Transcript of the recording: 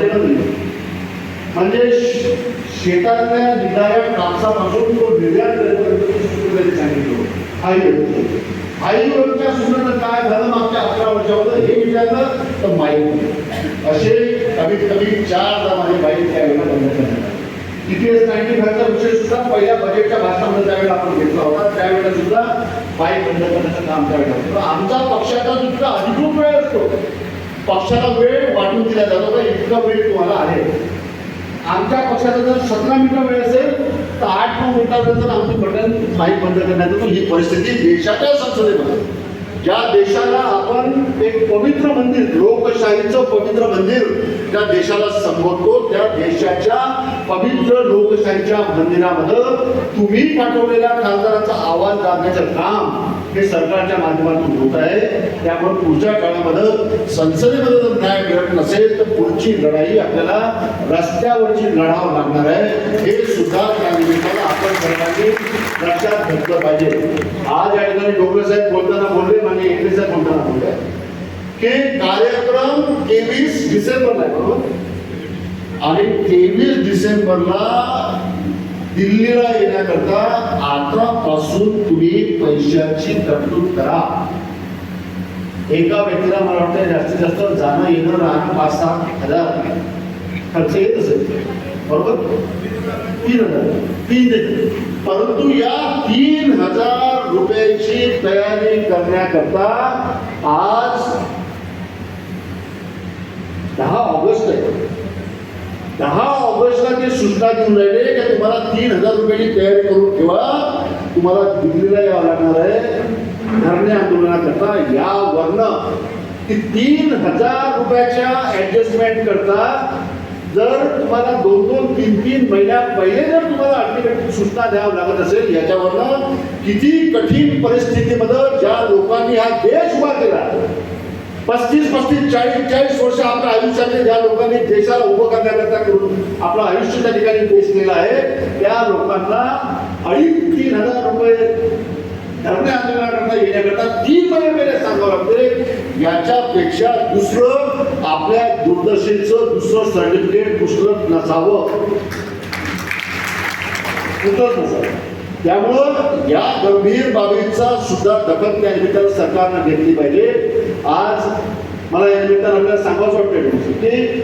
Container म्हणजे शेतातल्या निघणाऱ्या कापसापासून तो निर्यात करेपर्यंत त्यांनी सांगितलं हायवेवरचं हायवेवरच्या सुनानं काय झालं मागच्या अकरा वर्षामध्ये हे विचारलं तर माहीत असे कमीत कमी चार माझी माहीत त्यावेळेला बंद करण्यात इतिहास नाईन्टी फायचा विषय सुद्धा पहिल्या बजेटच्या भाषणामध्ये त्यावेळेला आपण घेतला होता. त्यावेळेला सुद्धा बाईक बंद करण्याचं काम त्यावेळेला आमचा पक्षाचा सुद्धा अधिकृत वेळ असतो. पक्षाला वेळ वाटून दिला जातो का इतका वेळ तुम्हाला आहे. आमच्या पक्षाचा जर सतरा मिनिटं वेळ असेल तर आठ नऊ मिनिटापर्यंत आमचं बटन माहीत बंद करण्यात येतो ही परिस्थिती देशाच्या संसदेमध्ये. ज्या देशाला आपण एक पवित्र मंदिर लोकशाहीचं पवित्र मंदिर त्या देशाला संबोधतो त्या देशाच्या पवित्र लोकशाहीच्या मंदिरामध्ये तुम्ही पाठवलेल्या खासदाराचा आवाज दाबण्याचं काम हे सरकारच्या माध्यमातून होत आहे. त्यामुळे पुढच्या काळामध्ये संसदेमध्ये जर न्याय मिळत नसेल तर पुढची लढाई आपल्याला रस्त्यावरची लढावं लागणार आहे. हे सुद्धा त्या निमित्तानं आपण सर्वांनी लक्षात घेतलं पाहिजे. आज या ठिकाणी डोंगरे साहेब बोलताना बोलले आणि एकटे साहेब बोलताना बोलले. की कार्यक्रम तेवीस डिसेंबरला आहे बरोबर? आणि तेवीस डिसेंबरला दिल्लीला येण्याकरता आतापासून तुम्ही पैशाची तरतूद करा. एका व्यक्तीला मला वाटतं जास्तीत जास्त जाणं येणं राहणं पाच सहा हजार खर्च येत असेल. बरोबर? तीन हजार. तीन. परंतु या तीन हजार रुपयाची तयारी करण्याकरता आज दहा ऑगस्ट आहे. दहा ऑगस्टला ते सूचना देऊन राहिले की तुम्हाला तीन हजार रुपयाची तयारी करून ठेवा. तुम्हाला दिल्लीला यावं लागणार आहे. धरणे आंदोलनाकरता यावरनं की तीन हजार रुपयाच्या ऍडजस्टमेंट करता जर तुम्हाला दोन दोन तीन तीन महिन्या पहिले जर तुम्हाला अल्टिमेट सूचना द्यावं लागत असेल याच्यावरनं किती कठीण परिस्थितीमध्ये ज्या लोकांनी हा देश उभा केला पस्तीस पस्तीस चाळीस चाळीस वर्ष आपल्या आयुष्यातले ज्या लोकांनी देशाला उभं करण्याकरता करून आपलं आयुष्य त्या ठिकाणी पेश केलं आहे. त्या लोकांना अडीच तीन हजार रुपये धरणे आंदोलनाकरता येण्याकरता तीन महिने पहिले सांगावं लागते याच्यापेक्षा दुसरं आपल्या दूरदर्शनचं दुसरं सर्टिफिकेट दुसरं नसावं. नसावं. त्यामुळं या गंभीर बाबींचा सुद्धा दखल त्या निमित्तानं सरकारनं घेतली पाहिजे. आज मला या निमित्तानं आपल्याला सांगावंच वाटतं की